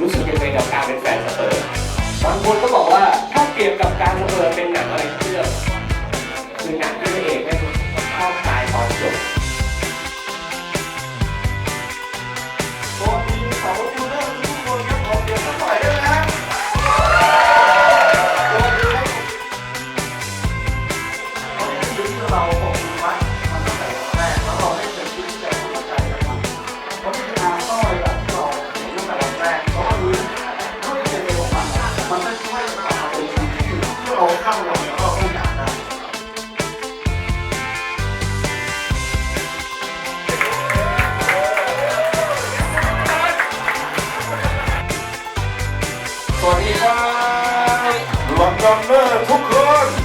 รู้สึกยังไงกับการเป็นแฟนสเปอร์บางคนก็บอกว่าถ้าเปรียบกับการสเปอร์เป็นหนังอะไรเรื่องคือหนังที่พระเอกไม่ชอบตายตอนจบเรา ข้าลงแล้วก็ห้องน้ำได้สวัสดีครับลอนดอนเนอร์ทุกคน